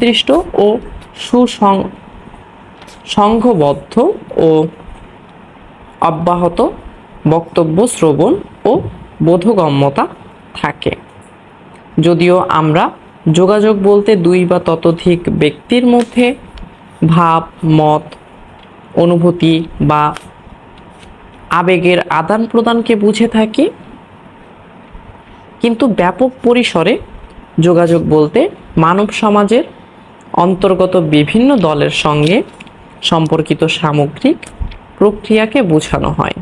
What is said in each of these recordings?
সুনির্দিষ্ট ও সুসং, সংঘবদ্ধ ও অব্যাহত বক্তব্য, শ্রবণ ও বোধগম্যতা থাকে। যদিও আমরা যোগাযোগ বলতে দুই বা ততোধিক ব্যক্তির মধ্যে ভাব, মত, অনুভূতি বা আবেগের আদান প্রদানকে বুঝে থাকি, কিন্তু ব্যাপক পরিসরে যোগাযোগ বলতে মানব সমাজের অন্তর্গত বিভিন্ন দলের সঙ্গে সম্পর্কিত সামগ্রিক প্রক্রিয়াকে বোঝানো হয়।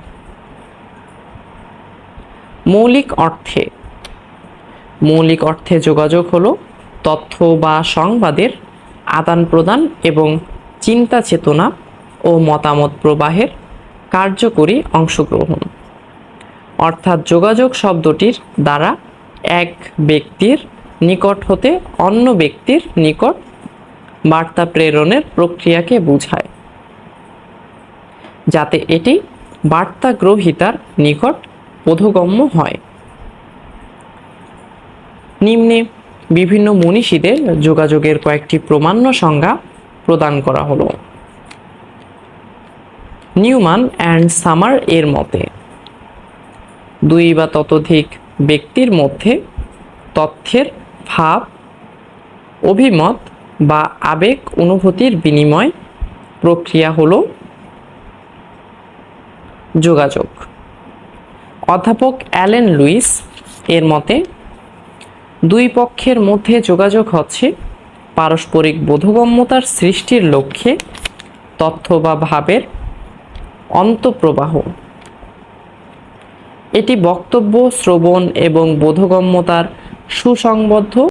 মৌলিক অর্থে মৌলিক অর্থে যোগাযোগ হলো তথ্য বা সংবাদের আদান প্রদান এবং চিন্তা চেতনা ও মতামত প্রবাহের কার্যকরী অংশগ্রহণ। অর্থাৎ যোগাযোগ শব্দটির দ্বারা এক ব্যক্তির নিকট হতে অন্য ব্যক্তির নিকট বার্তা প্রেরণের প্রক্রিয়াকে বোঝায়। যাতে এটি বার্তা গ্রহীতার নিকট বোধগম্য হয়। নিম্নে বিভিন্ন মনীষীদের যোগাযোগের কয়েকটি প্রমাণ্য সংজ্ঞা প্রদান করা হলো। নিউম্যান অ্যান্ড সামার এর মতে, দুই বা ততোধিক ব্যক্তির মধ্যে তথ্যের ভাব, অভিমত বা আবেগ অনুভূতির বিনিময় প্রক্রিয়া হল যোগাযোগ। অধ্যাপক অ্যালেন লুইস এর মতে, দুই পক্ষের মধ্যে যোগাযোগ হচ্ছে পারস্পরিক বোধগম্যতার সৃষ্টির লক্ষ্যে তথ্য বা ভাবের অন্তঃপ্রবাহ। এটি বক্তব্য, শ্রবণ এবং বোধগম্যতার সুসংবদ্ধ